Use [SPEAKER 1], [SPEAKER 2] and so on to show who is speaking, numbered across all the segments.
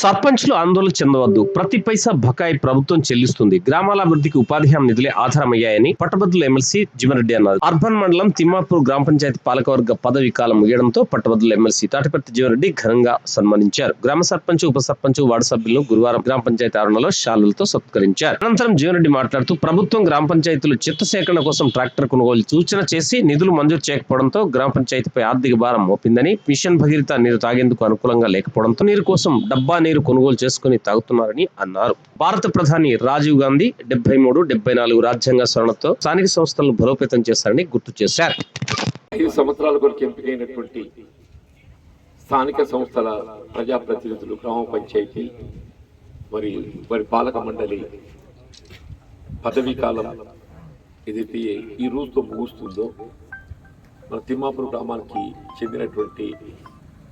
[SPEAKER 1] సర్పంచ్లు ఆందోళన చెందవద్దు. ప్రతి పైసా బకాయి ప్రభుత్వం చెల్లిస్తుంది. గ్రామాల అభివృద్ధికి ఉపాధి హామీ నిధులే ఆధారమయ్యాయని పట్టభద్రుల ఎమ్మెల్సీ జీవన్రెడ్డి అన్నారు. అర్బన్ మండలం తిమ్మాపూర్ గ్రామ పంచాయతీ పాలకవర్గ పదవి కాలం ముగియడంతో పట్టభద్రుల ఎమ్మెల్సీ తాటిపర్తి జీవన్రెడ్డి ఘనంగా సన్మానించారు. గ్రామ సర్పంచ్ ఉప సర్పంచ్ వార్డు సభ్యులను గురువారం గ్రామ పంచాయతీ ఆవరణలో శాలులతో సత్కరించారు. అనంతరం జీవనరెడ్డి మాట్లాడుతూ ప్రభుత్వం గ్రామ పంచాయతీలు చెత్త సేకరణ కోసం ట్రాక్టర్ కొనుగోలు సూచన చేసి నిధులు మంజూరు చేయకపోవడంతో గ్రామ పంచాయతీపై ఆర్థిక భారం మోపిందని మిషన్ భగీరథ నీరు తాగేందుకు అనుకూలంగా లేకపోవడంతో నీరు కోసం డబ్బా నీరు కొనుగోలు చేసుకుని తాగుతున్నారని అన్నారు. భారత ప్రధాని రాజీవ్ గాంధీ డెబ్బై మూడు డెబ్బై నాలుగు రాజ్యాంగ స్మరణతో స్థానిక సంస్థలను బలోపేతం చేశారని గుర్తు చేశారు.
[SPEAKER 2] ఐదు సంవత్సరాల కొరకు ఎంపికైనటువంటి స్థానిక సంస్థల ప్రజాప్రతినిధులు గ్రామ పంచాయతీ మరి వారి పాలక మండలి పదవీ కాలం ఏదైతే ఈ రోజుతో ముగుస్తుందో మన తిమ్మాపూర్ గ్రామానికి చెందినటువంటి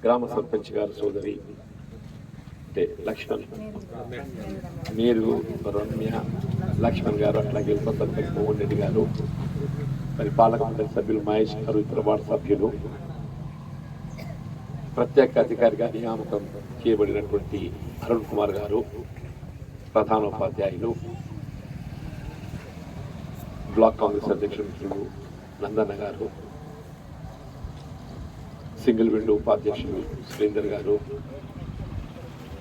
[SPEAKER 2] గ్రామ సర్పంచ్ గారి సోదరి అంతే లక్ష్మణ్. మీరు రమ్య లక్ష్మణ్ గారు అట్లాగే ఉప సర్పంచ్ మోహన్ రెడ్డి గారు మరి పాలక మండలి సభ్యులు మహేష్ గారు ఇతర వార్డు సభ్యులు ప్రత్యేక అధికారిగా నియామకం చేయబడినటువంటి అరుణ్ కుమార్ గారు ప్రధానోపాధ్యాయులు బ్లాక్ కాంగ్రెస్ అధ్యక్షులు నందన్న గారు సింగిల్ విండో ఉపాధ్యక్షులు సురేందర్ గారు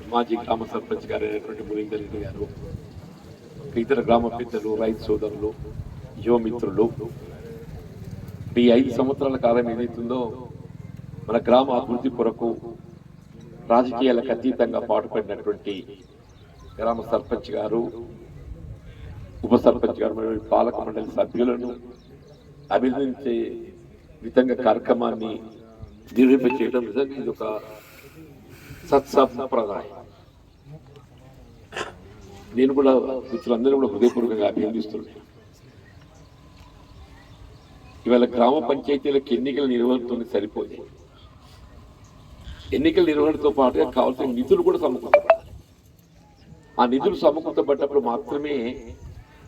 [SPEAKER 2] మాజీ గ్రామ సర్పంచ్ గారు అయినటువంటి మురీందర్ గారు ఇతర గ్రామ పెద్దలు రైతు సోదరులు యువమిత్రులు ఈ ఐదు సంవత్సరాల కాలం ఏదైతుందో మన గ్రామ అభివృద్ధి కొరకు రాజకీయాలకు అతీతంగా పాటుపడినటువంటి గ్రామ సర్పంచ్ గారు ఉప సర్పంచ్ గారు మరియు పాలక మండలి సభ్యులను అభినందించే విధంగా కార్యక్రమాన్ని నిర్వహింపచేయడం నిజంగా ఇది ఒక సత్సంప్రదాయం. నేను కూడా మిత్రులందరూ కూడా హృదయపూర్వకంగా అభినందిస్తున్నాను. ఇవాళ గ్రామ పంచాయతీలకు ఎన్నికల నిర్వహణతో సరిపోదు. ఎన్నికల నిర్వహణతో పాటుగా కావాల్సిన నిధులు కూడా సమకూర్చబడాలి. ఆ నిధులు సమకూర్చబడ్డప్పుడు మాత్రమే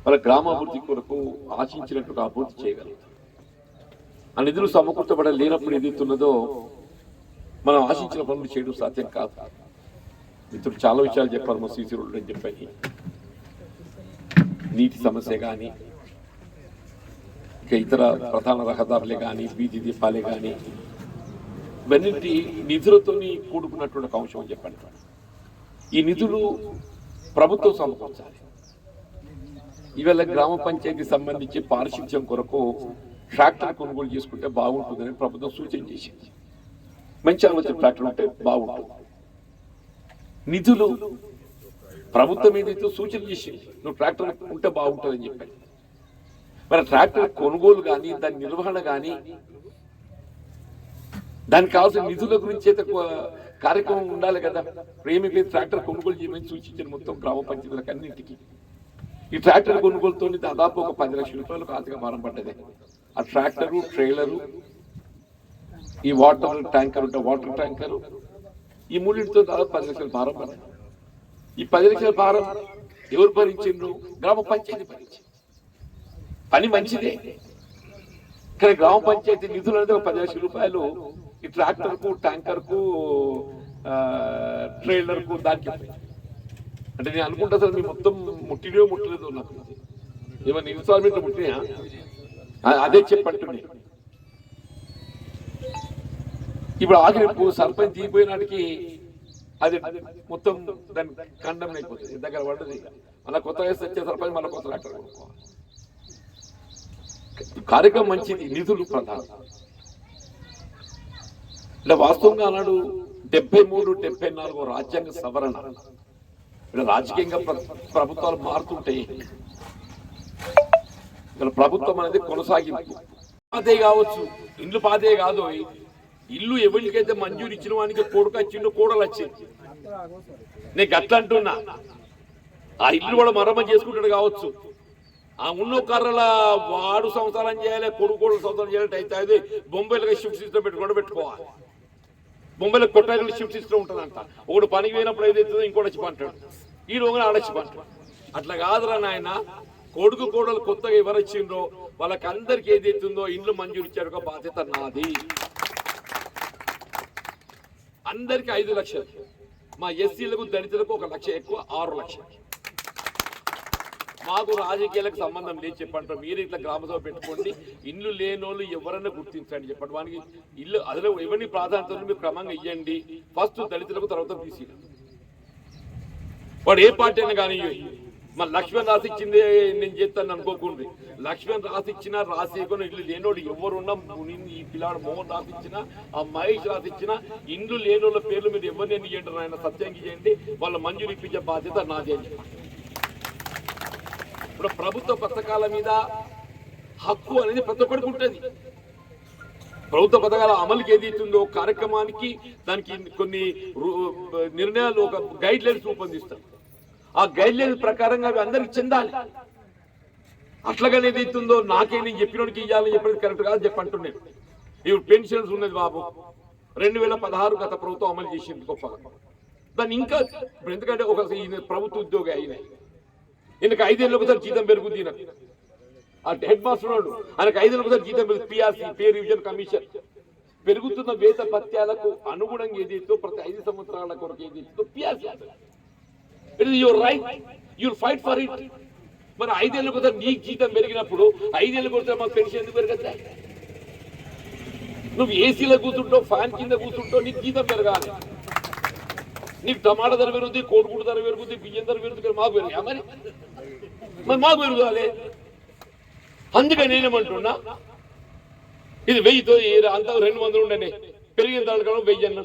[SPEAKER 2] వాళ్ళ గ్రామాభివృద్ధి కొరకు ఆశించినట్టుగా అభివృద్ధి చేయగలుగుతారు ఆ నిధులు సమకూర్చబడ లేనప్పుడు ఏదైతున్నదో మనం ఆశించిన పనులు చేయడం సాధ్యం కాదు. మిత్రులు చాలా విషయాలు చెప్పారు మా సీసీ అని చెప్పాయి నీటి సమస్య కానీ ఇక ఇతర ప్రధాన రహదారులే కానీ బీది దీపాలే కానీ ఇవన్నింటి నిధులతో కూడుకున్నటువంటి ఒక అంశం అని చెప్పండి ఈ నిధులు ప్రభుత్వం సమకూర్చాలి. ఇవాళ గ్రామ పంచాయతీ సంబంధించి పారిశుధ్యం కొరకు ట్రాక్టర్ కొనుగోలు చేసుకుంటే బాగుంటుందని ప్రభుత్వం సూచన చేసింది. మంచి ఆలోచన ట్రాక్టర్ ఉంటే బాగుంటుంది. నిధులు ప్రభుత్వం ఏదైతే సూచన చేసింది నువ్వు ట్రాక్టర్ ఉంటే బాగుంటుందని చెప్పాను మరి ట్రాక్టర్ కొనుగోలు కానీ దాని నిర్వహణ కానీ దానికి కావాల్సిన నిధుల గురించి అయితే కార్యక్రమం ఉండాలి కదా. ప్రేమికులు ట్రాక్టర్ కొనుగోలు చేయమని సూచించారు మొత్తం గ్రామ పంచాయతీలకు అన్నింటికి. ఈ ట్రాక్టర్ కొనుగోలుతో దాదాపు ఒక పది లక్షల రూపాయలకు ఆర్థిక భారం పడ్డదే. ఆ ట్రాక్టరు ట్రైలరు ఈ వాటర్ ట్యాంకర్ ఉంటే వాటర్ ట్యాంకర్. ఈ మూడింటితో దాదాపు పది లక్షల భారం పడింది ఈ పది లక్షల భారం ఎవరు భరించిండ్రు? గ్రామ పంచాయతీ భరించింది. పని మంచిదే. కానీ గ్రామ పంచాయతీ నిధులు అనేది ఒక పది లక్షల రూపాయలు ఈ ట్రాక్టర్కు ట్యాంకర్కు ట్రైలర్కు దానికి అంటే నేను అనుకుంటా సార్ మీ మొత్తం ముట్టినో ముట్టలేదో నాకు ఏమన్నా ఇన్స్టాల్మెంట్ ముట్టినా అ- అదే చెప్పంటున్నాయి ఇప్పుడు ఆఖరి సర్పంచ్ దిగిపోయినాటికి అది మొత్తం దాని ఖండం అయిపోతుంది దగ్గర పడ్డది. మళ్ళీ కొత్తగా వయసు వచ్చే సర్పంచ్ మళ్ళీ కొత్త ట్రాక్టర్ కార్యక్రమం మంచిది నిధులు ప్రధానం. అంటే వాస్తవంగా అన్నాడు డెబ్బై మూడు డెబ్బై నాలుగు రాజ్యాంగ సవరణ. రాజకీయంగా ప్రభుత్వాలు మారుతుంటాయి. ఇలా ప్రభుత్వం అనేది కొనసాగింపు. పాతే కావచ్చు ఇండ్లు పాతే కాదు ఇల్లు ఎవరికైతే మంజూరు ఇచ్చిన వానికి కొడుకు వచ్చిండు కోడలు వచ్చింది. నేను గట్ల అంటున్నా. ఆ ఇల్లు కూడా మరమ్మ చేసుకుంటాడు కావచ్చు. ఆ ఉన్న కర్రల వాడు సంవత్సరం చేయాలి కొడుకు కూడా సంవత్సరం చేయాలంటే అయితే అది బొంబాయిలో షిఫ్ట్ సిస్టమ్ పెట్టుకుంటూ పెట్టుకోవాలి. బొంబాయిలో కొట్టాయిలు షిఫ్ట్ సిస్టమ్ ఉంటుందంట. ఒకడు పనికి పోయినప్పుడు ఏదైతుందో ఇంకోటి వచ్చి పంటాడు. ఈ రోగులు ఆడొచ్చి పంటాడు. అట్లా కాదురా నాయన. కొడుకు కోడలు కొత్తగా ఎవరు వచ్చిండ్రో వాళ్ళకి అందరికి ఏదైతుందో ఇండ్లు మంజూరు ఇచ్చారు బాధ్యత నాది. అందరికి ఐదు లక్షలు. మా ఎస్సీలకు దళితులకు ఒక లక్ష ఎక్కువ ఆరు లక్షలు మాకు రాజకీయాలకు సంబంధం లేదు చెప్పండి. మీరు ఇట్లా గ్రామసభ పెట్టుకోండి. ఇల్లు లేనోళ్ళు ఎవరైనా గుర్తించండి చెప్పండి. వానికి ఇల్లు అదిలో ఎవరిని ప్రాధాన్యత మీరు క్రమంగా ఇవ్వండి ఫస్ట్ దళితులకు తర్వాత బీసీలు వాడు ఏ పార్టీ అయినా కానీ మా లక్ష్మణ్ రాసి ఇచ్చింది నేను చేస్తాను అనుకోకుండ్రి లక్ష్మణ్ రాసి ఇచ్చినా రాసి ఇవ్వను. ఇల్లు లేనోడు ఎవరున్నా ఈ పిల్లాడు మోహన్ రాసి ఇచ్చినా ఆ మహేష్ రాసి ఇచ్చినా ఇండ్లు లేనోళ్ళ పేర్లు మీరు ఎవరిని ఇవ్వండి ఆయన సత్యంగి చేయండి. వాళ్ళ మంజూరు ఇప్పించే బాధ్యత నాదే ఇప్పుడు ప్రభుత్వ పథకాల మీద హక్కు అనేది ప్రతి ఒక్కరికి ఉంటుంది. ప్రభుత్వ పథకాల అమలుకి ఏది ఇస్తుందో కార్యక్రమానికి దానికి కొన్ని నిర్ణయాలు ఒక గైడ్ లైన్స్ రూపొందిస్తారు. ఆ గైడ్ లైన్ ప్రకారంగా అవి అందరికి చెందాలి. అట్లాగనే ఏదైతుందో నాకే నేను చెప్పినోడికి ఇవ్వాలని చెప్పేది కరెక్ట్ కాదు చెప్పంటున్నాను ఇప్పుడు పెన్షన్స్ ఉన్నది బాబు. రెండు వేల పదహారు గత ప్రభుత్వం అమలు చేసింది గొప్పగా. దాన్ని ఇంకా ఇప్పుడు ఎందుకంటే ఒక ప్రభుత్వ ఉద్యోగి అయినాయి ఈయనకు ఐదేళ్ళు ఒకసారి జీతం పెరుగుద్ది ఆ హెడ్ మాస్టర్ వాడు ఆయనకు ఐదేళ్ళు ఒకసారి జీతం పెరుగుతుంది పిఆర్సీ పే రివిజన్ కమిషన్. పెరుగుతున్న వేత పత్యాలకు అనుగుణంగా ఏదైతే ప్రతి ఐదు సంవత్సరాల కొరకు ఏదైతే PRC it is your right you'll fight for it మరి ఐదేళ్ళ కొత్త నీకు జీతం పెరిగినప్పుడు ఐదేళ్ళు కొడితే మాకు పెన్షన్ ఎందుకు పెరగద్దా నువ్వు ఏసీలో కూర్చుంటావు ఫ్యాన్ కింద కూర్చుంటావు నీకు జీతం పెరగాలి. నీకు టమాటా ధర పెరుగుతుంది కోడిగుడు ధర పెరుగుతుంది బియ్యం ధర పెరుగుతుంది మాకు పెరిగా మరి? మరి మాకు పెరగాలి అందుకని నేనేమంటున్నా ఇది వెయ్యితో అంత రెండు వందలు ఉండనే. పెరిగిన దానికన్నా వెయ్యి అన్న.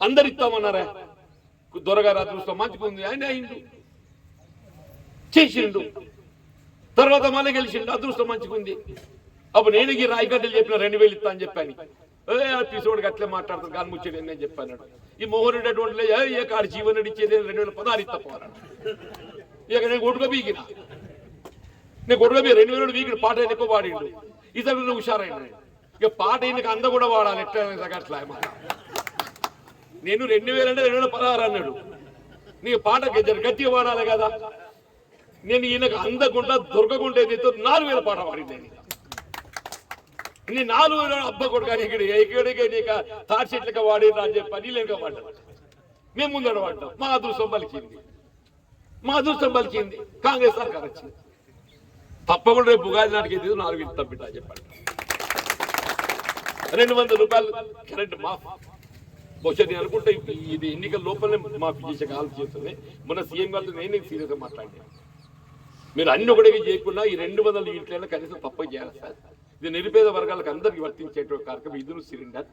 [SPEAKER 2] అందరు ఇస్తామన్నారా? దొరగారు అదృష్టం మంచిగా ఉంది. ఆయన అయిండు. చేసిండు. తర్వాత మళ్ళీ గెలిచిండు. అదృష్టం మంచిగా ఉంది. అప్పుడు నేను ఈ రాయగడ్డలు చెప్పిన రెండు వేలు ఇస్తా అని చెప్పాను. ఏ పిసోడికి అట్లే మాట్లాడుతాను. కానీ ముచ్చేది నేను చెప్పాను ఈ మోహన్ రెడ్డి అటువంటి ఏ ఏ కాడు జీవన్ ఇచ్చేది రెండు వేల పదహారు ఇస్తా పోరాడు ఇక నేను కొడుకు బీగిన. నేను కొడుకు బీ రెండు వేలు వీకిన పాట ఎక్కువ పాడిండు. ఇతరులు హుషారైన ఇక పాట ఈయనకు అంద కూడా వాడాలి. ఎట్లా అట్లా నేను రెండు వేలు అంటే రెండు వేల పదహారు అన్నాడు. నీ పాట గజ్జరు గట్టిగా పాడాలి కదా. నేను ఈయనకు అందకుండా దొరకకుండా ఏదైతే నాలుగు వేల పాట పాడింది నేను. నీ నాలుగు వేల అబ్బ కొడుకు ఇక్కడ ఎక్కడికి నీకు తాటి చెట్లకి వాడిరా అని చెప్పి అని లేక మేము ముందర పడ్డాం మా అదృష్టం పలికింది. మా అదృష్టం పలికింది. కాంగ్రెస్ సర్కార్ వచ్చింది. తప్పకుండా రేపు ఉగాది నాటికి ఏదో నాలుగు ఇస్తాం బిడ్డ చెప్పండి రెండు వందల రూపాయలు కరెంట్ మాఫ్. బహుశా నేను అనుకుంటే ఇది ఎన్నికల లోపలనే మాఫీ చేసే కాలం చేస్తుంది. మొన్న సీఎం గారితో నేను సీరియస్గా మాట్లాడాను. మీరు అన్ని ఒకటివి చేయకుండా ఈ రెండు వందల ఇంట్లో కనీసం తప్ప చేయాలి సార్. ఇది నిరుపేద వర్గాలకు అందరికీ వర్తించేటువంటి కార్యక్రమం. ఇదును సిలిండర్.